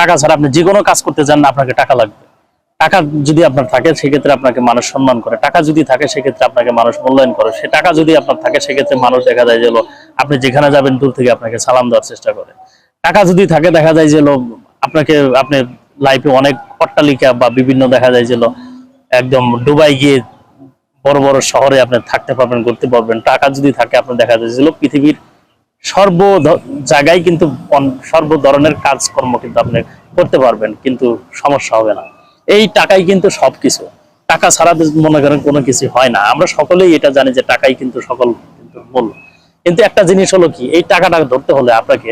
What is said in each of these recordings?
টাকা ছাড়া আপনি যে কোনো কাজ করতে চান না, আপনাকে টাকা লাগবে। টাকা যদি আপনার থাকে, সেক্ষেত্রে আপনাকে মানুষ সম্মান করে। টাকা যদি থাকে, সেক্ষেত্রে আপনাকে মানুষ মূল্যায়ন করে। সে টাকা যদি আপনার থাকে, সেক্ষেত্রে মানুষ দেখা যায় যে আপনি যেখানে যাবেন, দূর থেকে আপনাকে সালাম দেওয়ার চেষ্টা করে। টাকা যদি থাকে, দেখা যায় যে আপনাকে, আপনি লাইফে অনেক অট্টালিকা বা বিভিন্ন দেখা যায় যে একদম ডুবাই গিয়ে বড় বড় শহরে আপনি থাকতে পারবেন করতে পারবেন। টাকা যদি থাকে আপনি দেখা যায় যে পৃথিবীর সর্ব জায়গায় কিন্তু সর্ব ধরনের কাজকর্ম কিন্তু আপনি করতে পারবেন, কিন্তু সমস্যা হবে না। এই টাকাই কিন্তু সবকিছু। টাকা ছাড়া মনে করেন কোনো কিছু হয় না। আমরা সকলেই এটা জানি যে টাকাই কিন্তু সকল কিন্তু মূল। কিন্তু একটা জিনিস হলো কি, এই টাকাটা ধরতে হলে আপনাকে,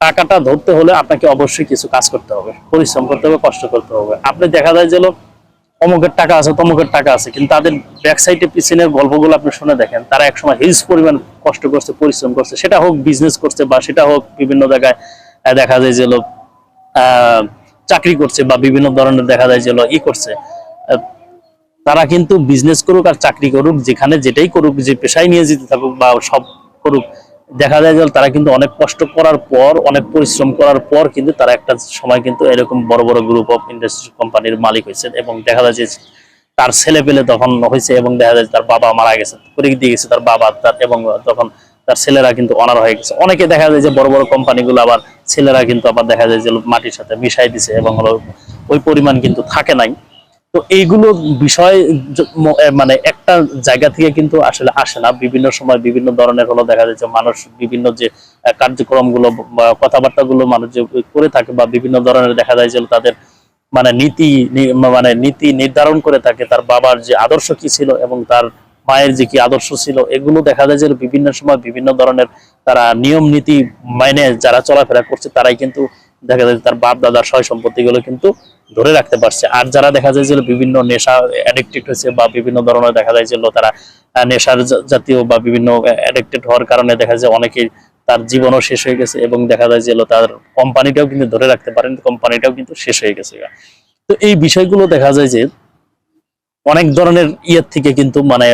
টাকাটা ধরতে হলে আপনাকে অবশ্যই কিছু কাজ করতে হবে। পরিশ্রম করতে হবে, কষ্ট করতে হবে। আপনি দেখা যায় যে অমুকের টাকা আছে, তমুকের টাকা আছে, কিন্তু তাদের ব্যাক সাইডে পিছনের গল্পগুলো আপনি শুনে দেখেন, তারা একসময় হিউজ পরিমাণ কষ্ট করছে, পরিশ্রম করছে। সেটা হোক বিজনেস করছে বা সেটা হোক বিভিন্ন জায়গায় দেখা যায় যে লোক চাকরি করছে বা বিভিন্ন ধরনের দেখা যায় যে ই করছে। তারা কিন্তু বিজনেস করুক আর চাকরি করুক, যেখানে যেটাই করুক, যে পেশায় নিয়ে যেতে থাকুক বা সব করুক দেখা যায় যে তারা কিন্তু অনেক কষ্ট করার পর, অনেক পরিশ্রম করার পর কিন্তু তারা একটা সময় কিন্তু এরকম বড় বড় গ্রুপ অফ ইন্ডাস্ট্রি কোম্পানির মালিক হয়েছে এবং দেখা যায় যে তার ছেলে পেলে তখন হয়েছে এবং দেখা যায় তার বাবা মারা গেছে করে দিয়ে গেছে তার বাবা, তার এবং তখন তার ছেলেরা কিন্তু অনার হয়ে গেছে। অনেকে দেখা যায় যে বড় বড় কোম্পানিগুলো আবার ছেলেরা কিন্তু আবার দেখা যায় যে মাটির সাথে মিশাই দিছে এবং হলো ওই পরিমাণ কিন্তু থাকে নাই। তো এইগুলো বিষয় মানে একটা জায়গা থেকে কিন্তু আসলে আসে না। বিভিন্ন সময় বিভিন্ন ধরনের হলো দেখা যায় যে মানুষ বিভিন্ন যে কার্যক্রমগুলো কথাবার্তাগুলো মানুষ যে করে থাকে বা বিভিন্ন ধরনের দেখা যায় যে তাদের মানে নীতি মানে নীতি নির্ধারণ করে থাকে, তার বাবার যে আদর্শ কি ছিল এবং তার মায়ের যে কি আদর্শ ছিল, এগুলো দেখা যায় যে বিভিন্ন সময় বিভিন্ন ধরনের তারা নিয়ম নীতি মাইনে যারা চলাফেরা করছে, তারাই কিন্তু দেখা যায় তার বাপ দাদার সয় সম্পত্তিগুলো কিন্তু ধরে রাখতে পারছে। আর যারা দেখা যায় যে বিভিন্ন নেশা অ্যাডিক্টেড হয়েছে বা বিভিন্ন ধরনের দেখা যায় যে তারা নেশার জাতীয় বা বিভিন্ন অ্যাডিক্টেড হওয়ার কারণে দেখা যায় অনেকেই তার জীবনও শেষ হয়ে গেছে এবং দেখা যায় যে তার কোম্পানিটাও কিন্তু ধরে রাখতে পারেন কোম্পানিটাও কিন্তু শেষ হয়ে গেছে তো এই বিষয়গুলো দেখা যায় যে অনেক ধরনের ইয়ের থেকে কিন্তু মানে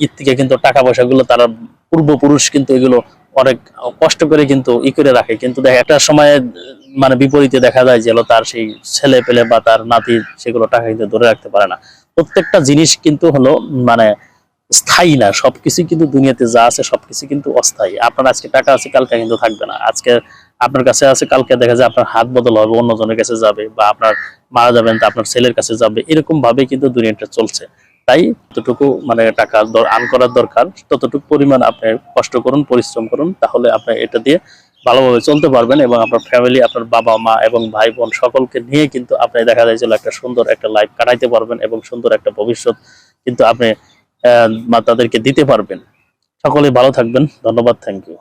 ইয়ের থেকে কিন্তু টাকা পয়সাগুলো তারা পূর্বপুরুষ কিন্তু এগুলো অনেক কষ্ট করে কিন্তু ই করে রাখে। কিন্তু দেখা, একটা সময়ে মানে বিপরীতে দেখা যায় যে তার সেই ছেলে পেলে বা তার নাতি সেগুলো টাকা কিন্তু ধরে রাখতে পারে না। প্রত্যেকটা জিনিস কিন্তু হলো মানে স্থায়ী না সবকিছু কিন্তু দুনিয়াতে যা আছে সবকিছু কিন্তু অস্থায়ী। আপনার আজকে টাকা আছে, কালকে কিন্তু থাকবে না। আজকে আপনার কাছে আছে, কালকে দেখা যায় আপনার হাত বদল হবে, অন্যজনের কাছে যাবে বা আপনার মারা যাবেন তা আপনার ছেলের কাছে যাবে এরকম ভাবে কিন্তু দুনিয়াটা চলছে। তাই যতটুকু মানে টাকা আর্ন করার দরকার, ততটুকু পরিমাণ আপনি কষ্ট করুন, পরিশ্রম করুন, তাহলে আপনি এটা দিয়ে ভালোভাবে চলতে পারবেন এবং আপনার ফ্যামিলি আপনার বাবা মা এবং ভাই বোন সকলকে নিয়ে কিন্তু আপনি দেখা যায় যে একটা সুন্দর একটা লাইফ কাটাইতে পারবেন এবং সুন্দর একটা ভবিষ্যৎ কিন্তু আপনি তাদেরকে দিতে পারবেন। সকলে ভালো থাকবেন। ধন্যবাদ। Thank you